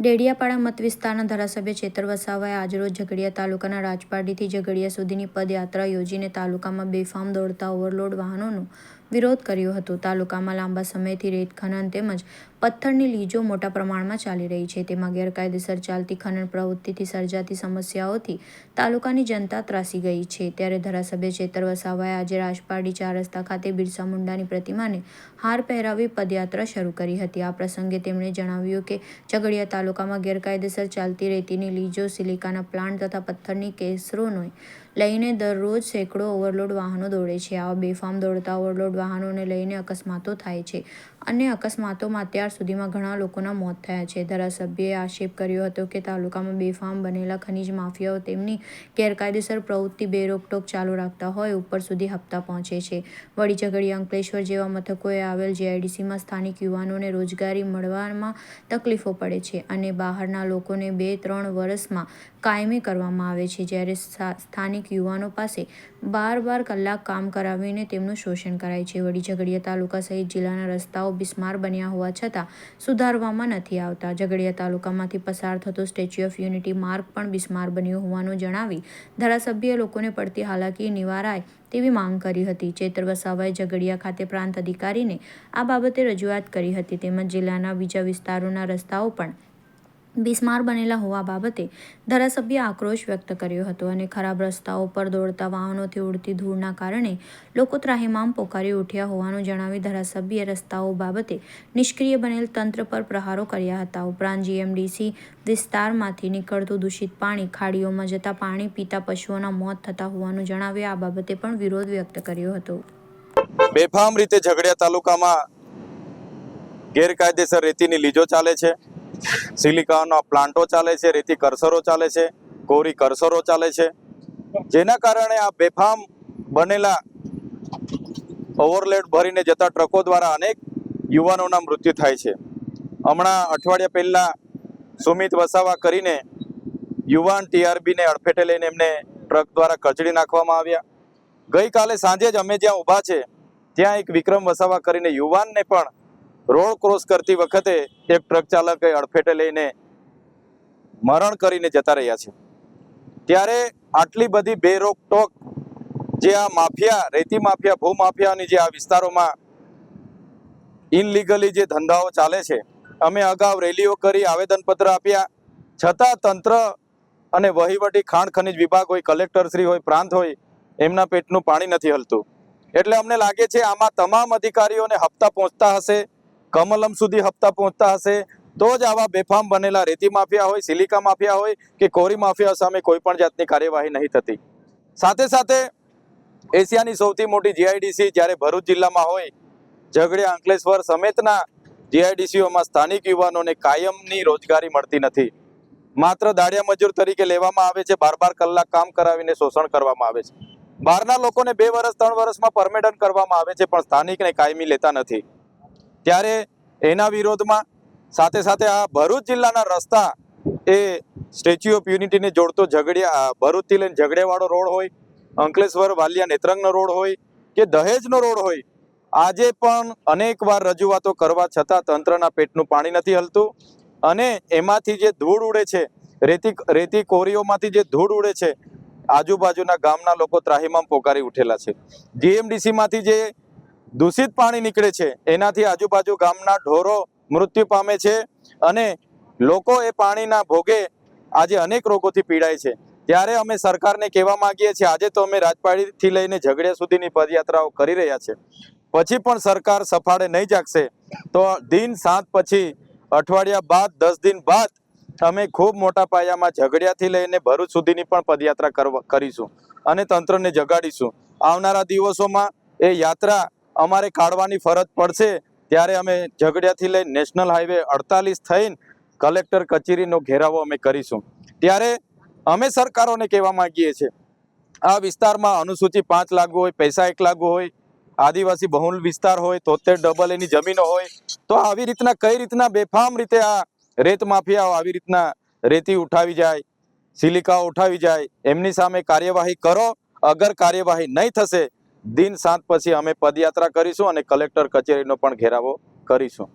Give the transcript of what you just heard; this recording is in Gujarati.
ડેડિયાપાડા મત વિસ્તારના ધારાસભ્ય ચેતર વસાવાએ આજરોજ ઝઘડિયા તાલુકાના રાજપારડીથી ઝઘડિયા સુધીની પદયાત્રા યોજીને તાલુકામાં બેફામ દોડતા ઓવરલોડ વાહનોનો વિરોધ કર્યો હતો. તાલુકામાં લાંબા સમયથી રેત ખનન તેમજ પથ્થરની લીજો મોટા પ્રમાણમાં ચાલી રહી છે. તેમાં ગેરકાયદેસર ચાલતી ખનન પ્રવૃત્તિથી સર્જાતી સમસ્યાઓથી તાલુકાની જનતા ત્રાસી ગઈ છે. ત્યારે ધારાસભ્ય ચેતર વસાવાએ આજે રાજપારડી ચાર રસ્તા ખાતે બિરસા મુંડાની પ્રતિમાને હાર પહેરાવી પદયાત્રા શરૂ કરી હતી. આ પ્રસંગે તેમણે જણાવ્યું કે, ઝઘડિયા તાલુકામાં ગેરકાયદેસર ચાલતી રેતીની લીજો સિલિકાના પ્લાન્ટ તથા પથ્થરની કેસરોને લઈને દરરોજ સેંકડો ઓવરલોડ વાહનો દોડે છે. આવા બેફામ દોડતા ઓવરલોડ વાહનોને લઈને અકસ્માતો થાય છે. અને અકસ્માતોમાં અત્યાર સુધીમાં ઘણા લોકોના મોત થયા છે. ધારાસભ્યએ આક્ષેપ કર્યો હતો કે તાલુકામાં બેફામ બનેલા ખનીજ માફિયાઓ તેમની ગેરકાયદેસર પ્રવૃત્તિ બેરોકટોક ચાલુ રાખતા હોય ઉપર સુધી હપ્તા પહોંચે છે. વડી ઝઘડી અંકલેશ્વર જેવા મથકોએ આવેલ જીઆઈડીસીમાં સ્થાનિક યુવાનોને રોજગારી મળવામાં તકલીફો પડે છે અને બહારના લોકોને બે ત્રણ વર્ષમાં કાયમી કરવામાં આવે છે. જ્યારે સ્થાનિક યુવાનો પાસે બાર બાર કલાક કામ કરાવીને તેમનું શોષણ કરાય છે. વડી ઝઘડિયા તાલુકા સહિત જિલ્લાના રસ્તાઓ બિસ્માર બન્યા હોવા છતાં સુધારવામાં નથી આવતા. ઝઘડિયા તાલુકામાંથી પસાર થતો સ્ટેચ્યુ ઓફ યુનિટી માર્ગ પણ બિસ્માર બન્યો હોવાનું જણાવી ધારાસભ્યએ લોકોને પડતી હાલાકી નિવારાય તેવી માંગ કરી હતી. ચેતર વસાવાએ ઝઘડિયા ખાતે પ્રાંત અધિકારીને આ બાબતે રજૂઆત કરી હતી. તેમજ જિલ્લાના બીજા વિસ્તારોના રસ્તાઓ પણ બિસ્માર બનેલા હોવા બાબતે ધારાસભ્ય આક્રોશ વ્યક્ત કર્યો હતો અને ખરાબ રસ્તાઓ પર દોડતા વાહનોથી ઉડતી ધૂળના કારણે લોકો ત્રાહિમામ પોકારી ઉઠ્યા હોવાનું જણાવી ધારાસભ્યે રસ્તાઓ બાબતે નિષ્ક્રિય બનેલ તંત્ર પર પ્રહારો કર્યા હતા. ઉપરાંત જીએમડીસી વિસ્તારમાંથી નીકળતું દૂષિત પાણી, ખાડીઓમાં જતા પાણી પીતા પશુઓના મોત થતા હોવાનું જણાવી આ બાબતે પણ વિરોધ વ્યક્ત કર્યો હતો. બેફામ રીતે ઝઘડિયા તાલુકામાં ગેરકાયદેસર રેતીની લીજો ચાલે છે. સિલિકાના પ્લાન્ટો ચાલે છે, રેતી કરસરો ચાલે છે, કોરી કરસરો ચાલે છે. જેના કારણે આ બેફામ બનેલા ઓવરલેડ ભરીને જતા ટ્રકો દ્વારા અનેક યુવાનોના મૃત્યુ થાય છે. હમણાં અઠવાડિયા પહેલા સુમિત વસાવા કરીને યુવાન ટીઆરબીને અડફેટે લઈને એમને ટ્રક દ્વારા કચડી નાખવામાં આવ્યા. ગઈકાલે સાંજે જ અમે જ્યાં ઊભા છે, ત્યાં એક વિક્રમ વસાવા કરીને યુવાનને પણ રોડ ક્રોસ કરતી વખતે એક ટ્રક ચાલકે અડફેટે લઈને મરણ કરીને જતા રહ્યા છે. ત્યારે આટલી બધી બેરોકટોક જે આ માફિયા, રેતી માફિયા, ભૂ માફિયાની જે આ વિસ્તારોમાં ઇનલીગલી જે ધંધાઓ ચાલે છે, અમે અગાઉ રેલીઓ કરી, આવેદનપત્ર આપ્યા. છતાં તંત્ર અને વહીવટી, ખાણ ખનિજ વિભાગ હોય કલેક્ટરશ્રી હોય, પ્રાંત હોય, એમના પેટનું પાણી નથી હલતું. એટલે અમને લાગે છે આમાં તમામ અધિકારીઓને હપ્તા પહોંચતા હશે. કમલમ સુધી હપ્તા પહોંચતા હશે, તો જ આવા બેફામ બનેલા રેતી માફિયા હોય, સિલિકા માફિયા હોય કે કોરી માફિયા સામે કોઈ પણ જાતની કાર્યવાહી નહીં થતી. સાથે સાથે એશિયાની સૌથી મોટી જીઆઈડીસી જ્યારે ભરૂચ જિલ્લામાં હોય, ઝઘડે અંકલેશ્વર સમેતના જીઆઈડીસીઓમાં સ્થાનિક યુવાનોને કાયમની રોજગારી મળતી નથી. માત્ર દાડિયા મજૂર તરીકે લેવામાં આવે છે, બાર બાર કલાક કામ કરાવીને શોષણ કરવામાં આવે છે. બહારના લોકોને બે વર્ષ ત્રણ વર્ષમાં પરમેડન કરવામાં આવે છે, પણ સ્થાનિકને કાયમી લેતા નથી. ત્યારે એના વિરોધમાં સાથે સાથે આ ભરૂચ જિલ્લાના રસ્તા એ સ્ટેચ્યુ ઓફ યુનિટીને જોડતો ઝઘડિયા ભરૂચથી લઈને ઝઘડિયાવાળો રોડ હોય, અંકલેશ્વર, વાલિયા નેત્રંગનો રોડ હોય કે દહેજનો રોડ હોય, આજે પણ અનેકવાર રજૂઆતો કરવા છતાં તંત્રના પેટનું પાણી નથી હલતું અને એમાંથી જે ધૂળ ઉડે છે, રેતી રેતી કોરીઓમાંથી જે ધૂળ ઉડે છે, આજુબાજુના ગામના લોકો ત્રાહીમામ પોકારી ઉઠેલા છે. જીએમડીસીમાંથી જે દૂષિત પાણી નીકળે છે. એનાથી આજુબાજુ ગામના ઢોરો મૃત્યુ પામે છે અને લોકો એ પાણીના ભોગે આજે અનેક રોગોથી પીડાય છે. ત્યારે અમે સરકારને કહેવા માંગીએ છીએ, આજે તો અમે રાજપાડીથી લઈને ઝઘડિયા સુધીની પદયાત્રાઓ કરી રહ્યા છે. પછી પણ સરકાર સફાળે નહીં જાગશે તો દિન સાત પછી, અઠવાડિયા બાદ, દસ દિન બાદ અમે ખૂબ મોટા પાયામાં ઝઘડિયાથી લઈને ભરૂચ સુધીની પણ પદયાત્રા કરીશું અને તંત્રને જગાડીશું. આવનારા દિવસોમાં એ યાત્રા અમારે કાઢવાની ફરજ પડશે, ત્યારે અમે ઝઘડિયાથી લઈને નેશનલ હાઈવે અડતાલીસ થઈને કલેક્ટર કચેરીનો ઘેરાવો અમે કરીશું. ત્યારે અમે સરકારોને કહેવા માંગીએ છીએ, આ વિસ્તારમાં અનુસૂચિ પાંચ લાગુ હોય, પૈસા એક લાગુ હોય, આદિવાસી બહુલ વિસ્તાર હોય, તોતેર ડબલ એની જમીનો હોય, તો આવી રીતના કઈ રીતના બેફામ રીતે આ રેત માફિયાઓ આવી રીતના રેતી ઉઠાવી જાય, સિલિકાઓ ઉઠાવી જાય, એમની સામે કાર્યવાહી કરો, અગર કાર્યવાહી નહીં થશે દિન સાત પછી અમે પદયાત્રા કરીશું અને કલેક્ટર કચેરીનો પણ ઘેરાવો કરીશું.